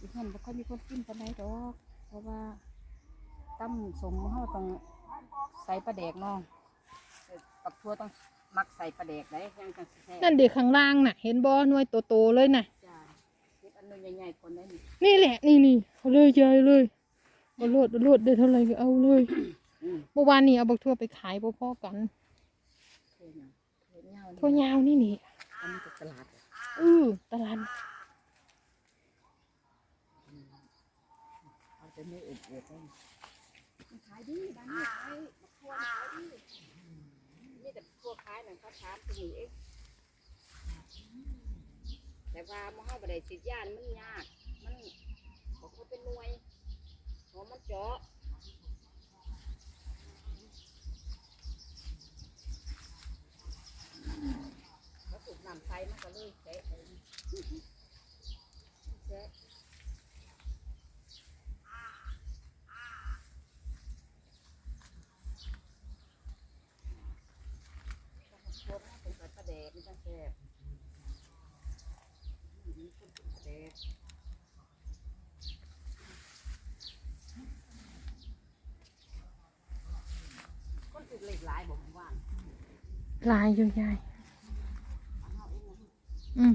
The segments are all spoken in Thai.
อีกเห็นบ่ค่อยมีคนกินปานใดดอก เพราะว่าตั้มสมเฮาต้องใส่ปลาแดกเนาะเออปักทั่วต้องมักใส่ปลาแดกได้ยังจังสิแซ่บนั่นเด็กข้างล่างน่ะ เห็นบ่หน่วยโตๆเลยน่ะ จ้าเฮ็ดอันนึงใหญ่ๆคนได้นี่นี่แหละนี่นี่เอาเลยยายเลยเอาโลดเอาโลดได้เท่าไหร่ก็เอาเลยอืมเมื่อวานนี้เอาบักทั่วไปขายพ่อๆกันเฮ็ดหยังเฮ็ดยาวทั่วยาวนี่นี่อันนี้ก็ตลาดอะอือตลาด เอาแต่มือเอ็ดๆได้มันขายดีบ้านนี้ขายบักทั่วขายดีนี่แต่ทั่วขายนั่นเขาถามตัวนี้เองแต่ว่ามันเข้าไปได้สิทธิ์ยานมันยาก มันบอกว่าเป็นหน่วยเพราะมันเจาะแล้วถูกน้ำใสมันก็เลยแฉะไปแฉะพวกมันเป็นปลาแดมันจะแซ่บเด็กคนถูกเหล็กหลายบอกผมว่าลายอยู่ยาย อืม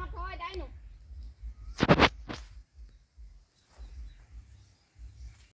มพ่อยได้หนู